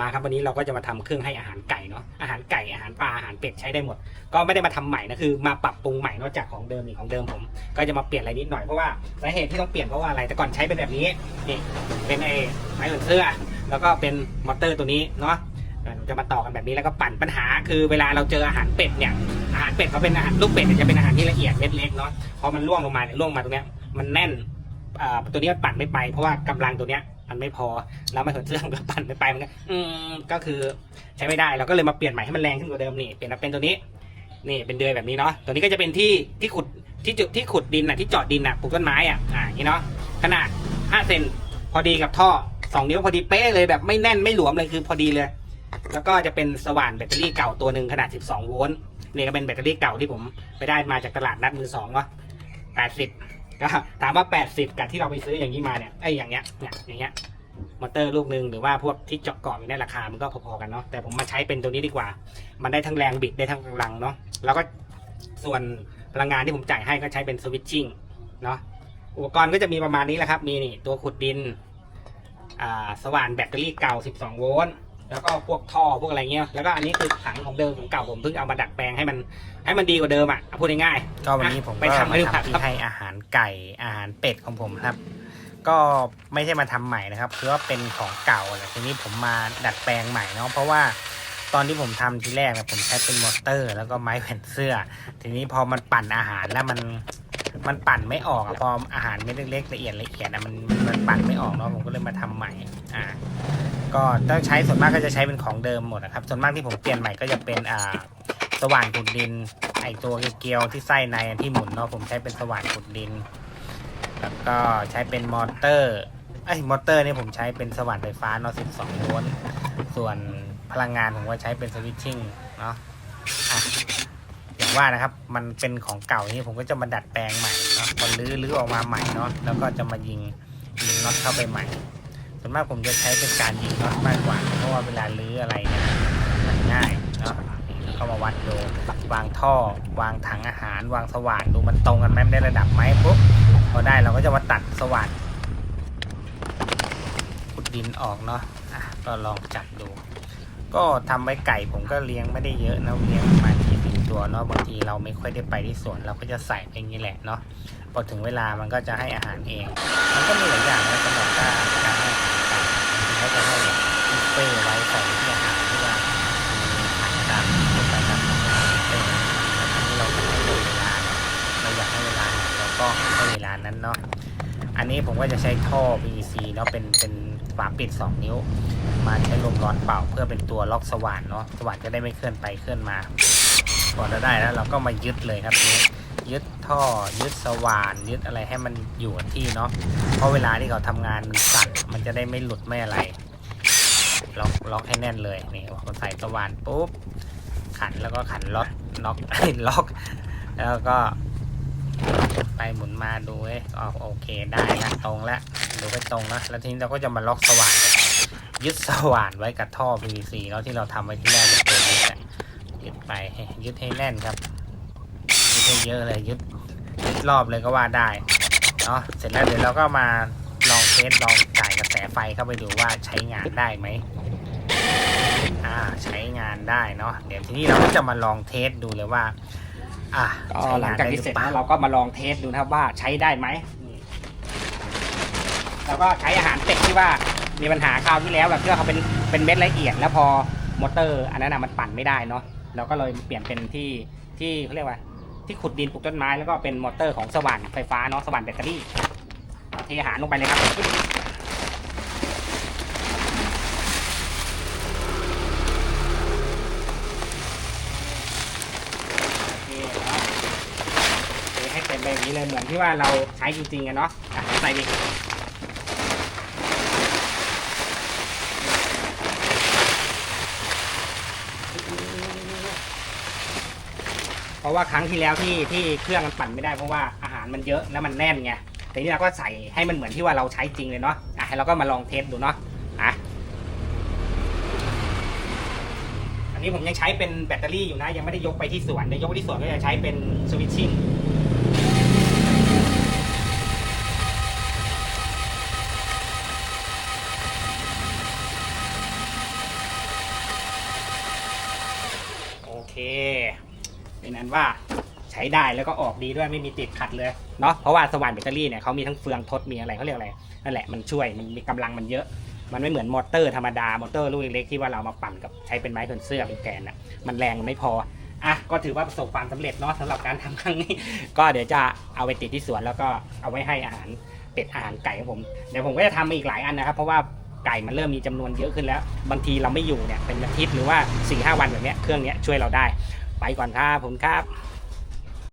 มาครับวันนี้เราก็จะมาทำเครื่องให้อาหารไก่เนาะอาหารไก่อาหารปลาอาหารเป็ดใช้ได้หมด ก็ไม่ได้มาทำใหม่นะคือ มาปรับปรุงใหม่นอกจากของเดิมนี่ของเดิมผม ก็จะมาเปลี่ยนอะไรนิดหน่อยเพราะว่าสาเหตุที่ต้องเปลี่ยนเพราะว่าอะไรแต่ก่อนใช้เป็นแบบนี้นี่เป็นไอ้ไม้หมือนเสื้อแล้วก็เป็นมอเตอร์ตัวนี้เนาะจะมาต่อกันแบบนี้แล้วก็ปั่นปัญหา คือเวลาเราเจออาหารเป็ดเนี่ยอาหารเป็ดเขาเป็นอาหารลูกเป็ดจะเป็นอาหารที่ละเอียดเล็กๆเนาะพอมันล่วงลงมาเนี่ยล่วงมาตรงเนี้ยมันแน่นตัวนี้มันปั่นไม่ไปเพราะว่ากำลังตัวเนี้ย มันไม่พอแล้วไม่สนเรื่องก็ปั่นไม่ไปมันก็อืมก็คือใช้ไม่ได้เราก็เลยมาเปลี่ยนใหม่ให้มันแรงขึ้นกว่าเดิมนี่เปลี่ยนมาเป็นตัวนี้นี่เป็นเดือยแบบนี้เนาะตัวนี้ก็จะเป็นที่ที่ขุดที่จุดที่ขุดดินน่ะที่เจาะดินน่ะปลูกต้นไม้อะอ่าอย่างนี้เนาะขนาด5เซนพอดีกับท่อสองนิ้วพอดีเป๊ะเลยแบบไม่แน่นไม่หลวมเลยคือพอดีเลย แล้วก็จะเป็นสว่านแบตเตอรี่เก่าตัวหนึ่งขนาด 12 โวลต์นี่ก็เป็นแบตเตอรี่เก่าที่ผมไปได้มาจากตลาดนัดมือสองเนาะ80 ก็ถามว่า 80 กับที่เราไปซื้ออย่างนี้มาเนี่ยไอ้อย่างเงี้ยเนี่ยอย่างเงี้ยมอเตอร์ลูกหนึ่งหรือว่าพวกที่เจาะเกาะอยู่ในราคามันก็พอๆกันเนาะแต่ผมมาใช้เป็นตัวนี้ดีกว่า มันได้ทั้งแรงบิดได้ทั้งกำลังเนาะแล้วก็ส่วนพลังงานที่ผมจ่ายให้ก็ใช้เป็นสวิตชิ่งเนาะอุปกรณ์ก็จะมีประมาณนี้แหละครับ มีนี่ตัวขุดดิน อ่า สว่านแบตเตอรี่เก่า 12 โวลต์ แล้วก็พวกท่อพวกอะไรเงี้ย แล้วก็อันนี้คือถังของเดิมของเก่าผมเพิ่งเอามาดัดแปลงให้มันให้มันดีกว่าเดิมอะพูดง่ายๆก็วันนี้ผมไปก็ทำมาให้ดูทำที่ครับให้อาหารไก่อาหารเป็ดของผมครับ ก็ไม่ใช่มาทำใหม่นะครับคือว่าเป็นของเก่าแหละทีนี้ผมมาดัดแปลงใหม่เนาะเพราะว่าตอนที่ผมทำทีแรกเนี่ยผมใช้เป็นมอเตอร์ แล้วก็ไม้แผ่นเสื้อ ทีนี้พอมันปั่นอาหารแล้วมันมันปั่นไม่ออกอะพออาหารเม็ดเล็กๆละเอียดละเอียดอะมันมันปั่นไม่ออกเนาะผมก็เลยมาทำใหม่ อ่า ก็ต้องใช้ส่วนมากก็จะใช้เป็นของเดิมหมดนะครับ ส่วนมากที่ผมเปลี่ยนใหม่ก็จะเป็นอ่าสว่านขุดดิน ไอตัวเกลียวที่ไส้ในที่หมุนเนาะผมใช้เป็นสว่านขุดดิน แล้วก็ใช้เป็นมอเตอร์ไอมอเตอร์นี่ผมใช้เป็นสว่านไฟฟ้าเนาะ12โวลต์ส่วนพลังงานผมก็ใช้เป็นสวิตชิ่งเนาะอย่างว่านะครับ มันเป็นของเก่านี่ผมก็จะมาดัดแปลงใหม่เนาะพอลื้อลื้อออกมาใหม่เนาะแล้วก็จะมายิงยิงน็อตเข้าไปใหม่ วนมากผมจะใช้เป็นการยิงน็อตมากกว่า เพราะว่าเวลาลื้ออะไรเนี่ยมันง่ายเนาะเข้ามาวัดดูวางท่อ วางถังอาหาร วางสว่านดูมันตรงกันไหมมันได้ระดับไหมปุ๊บพอได้เราก็จะมาตัดสว่านขุดดินออกเนาะอะก็ลองจับดู ก็ทำไว้ไก่ผมก็เลี้ยงไม่ได้เยอะนะเลี้ยงประมาณยี่สิบตัวเนาะบางทีเราไม่ค่อยได้ไปที่สวนเราก็จะใส่อย่างนี้แหละเนาะพอถึงเวลามันก็จะให้อาหารเอง มันก็มีหลายอย่างนะสำหรับการการให้อา ก่บางทีเขาจะให้แบบบุฟเฟ่ไว้ใส่ที่อาหารที่ว่าถังดำลงไปดำเป็นแล้วทีนี้เราก็ให้เวลาเราอยากให้เวลาเราก็ให้เวลานั้นเนาะอันนี้ผมก็จะใช้ท่อ PVC เนาะเป็นเป็นฝาปิด 2 นิ้ว มาใช้ลมร้อนเป่าเพื่อเป็นตัวล็อกสว่านเนาะสว่านจะได้ไม่เคลื่อนไปเคลื่อนมาพอเราได้แล้วเราก็มายึดเลยครับนี้ยึด ท่อยึดสว่านยึดอะไรให้มันอยู่กับที่เนาะเพราะเวลาที่เขาทำงานมันสั่นมันจะได้ไม่หลุดไม่อะไรล็อกล็อกให้แน่นเลยนี่พอใส่สว่านปุ๊บขันแล้วก็ขันล็อกล็อกล็อก แล้วก็ไปหมุนมาดูเอ้โอเคได้แล้วตรงแล้วดูไปตรงนะแล้วทีนี้เราก็จะมาล็อกสว่านยึดสว่านไว้กับท่อ PVC แล้วที่เราทำไว้ที่แรกเป็นตัวยึดอะยึดไปยึดให้แน่นครับ เยอะเลยยึดยึดรอบเลยก็ว่าได้เนาะเสร็จแล้วเดี๋ยวเราก็มาลองเทสลองจ่ายกระแสไฟเข้าไปดูว่าใช้งานได้ไหมอ่าใช้งานได้เนาะเดี๋ยวทีนี้เราก็จะมาลองเทสดูเลยว่า อะก็ใช้หลังานจากได้หที่รือเสร็จเปล่าแล้วเราก็มาลองเทสดูนะครับว่าใช้ได้ไหมแล้วก็ใช้อาหารเป็ดที่ว่ามีปัญหาคราวที่แล้วแบบที่ว่าเขาเป็นเป็นเม็ดละเอียด แล้วพอมอเตอร์ อันนั้นนะมันปั่นไม่ได้เนาะเราก็เลยเปลี่ยนเป็นที่ที่เขาเรียกว่า ที่ขุดดินปลูกต้นไม้แล้วก็เป็นมอเตอร์ของสว่านไฟฟ้าเนาะสว่านแบตเตอรี่เทอาหารลงไปเลยครับให้เต็มไปอย่างนี้เลยเหมือนที่ว่าเราใช้จริงๆกันเนาะใส่ดิ ราะว่าครั้งที่แล้วที่ที่เครื่องมันปั่นไม่ได้เพราะว่าอาหารมันเยอะแล้วมันแน่นไงแต่นี่เราก็ใส่ให้มันเหมือนที่ว่าเราใช้จริงเลยเนาะอะให้เราก็มาลองเทสดูเนาะอะอันนี้ผมยังใช้เป็นแบตเตอรี่อยู่นะ ยังไม่ได้ยกไปที่สวนเดี๋ยวยกไปที่สวนก็จะใช้เป็นสวิตชิ่ง นั้นว่าใช้ได้แล้วก็ออกดีด้วยไม่มีติดขัดเลยเนาะเพราะว่าสว่านแบตเตอรี่เนี่ยเขามีทั้งเฟืองทดมีอะไรเขาเรียกอะไรนั่นแหละมันช่วยมันมีกำลังมันเยอะ มันไม่เหมือนมอเตอร์ธรรมดามอเตอร์ลูกเล็กๆที่ว่าเรามาปั่นกับใช้เป็นไม้ขนเสื้อเป็นแกนน่ะมันแรงมันไม่พออะก็ถือว่าประสบความสำเร็จเนาะสำหรับการทำครั้งนี้ ก็เดี๋ยวจะเอาไปติดที่สวนแล้วก็เอาไว้ให้อาหารเป็ดอาหารไก่ของผมเดี๋ยวผมก็จะทำมาอีกหลายอันนะครับ เพราะว่าไก่มันเริ่มมีจำนวนเยอะขึ้นแล้ว บางทีเราไม่อยู่เนี่ยเป็นอาทิตย์หรือว่า4ี่ห้าวันแบบเนี้ยเครื่องเนี้ยช่วยเราได้ ไปก่อนครับผมครับ